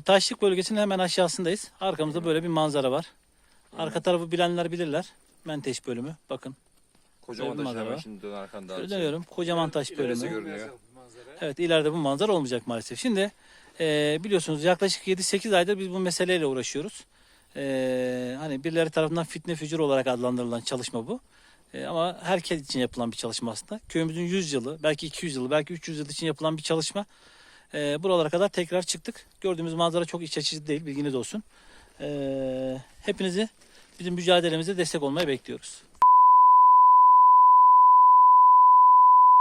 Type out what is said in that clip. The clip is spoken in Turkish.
Taşlık bölgesinin hemen aşağısındayız. Arkamızda böyle bir manzara var. Arka tarafı bilenler bilirler. Menteş bölümü. Bakın. Kocaman taş hemen şimdi dön arkanda. Abi. dönüyorum. Kocaman taş İlerisi bölümü. görünüyor. Evet ileride bu manzara olmayacak maalesef. Şimdi e, biliyorsunuz yaklaşık 7-8 aydır biz bu meseleyle uğraşıyoruz. E, hani birileri tarafından fitne fücur olarak adlandırılan çalışma bu. E, ama herkes için yapılan bir çalışma aslında. Köyümüzün 100 yılı, belki 200 yılı, belki 300 yıl için yapılan bir çalışma. E, buralara kadar tekrar çıktık. Gördüğümüz manzara çok iç açıcı değil, bilginiz olsun. E, hepinizi bizim mücadelemize destek olmaya bekliyoruz.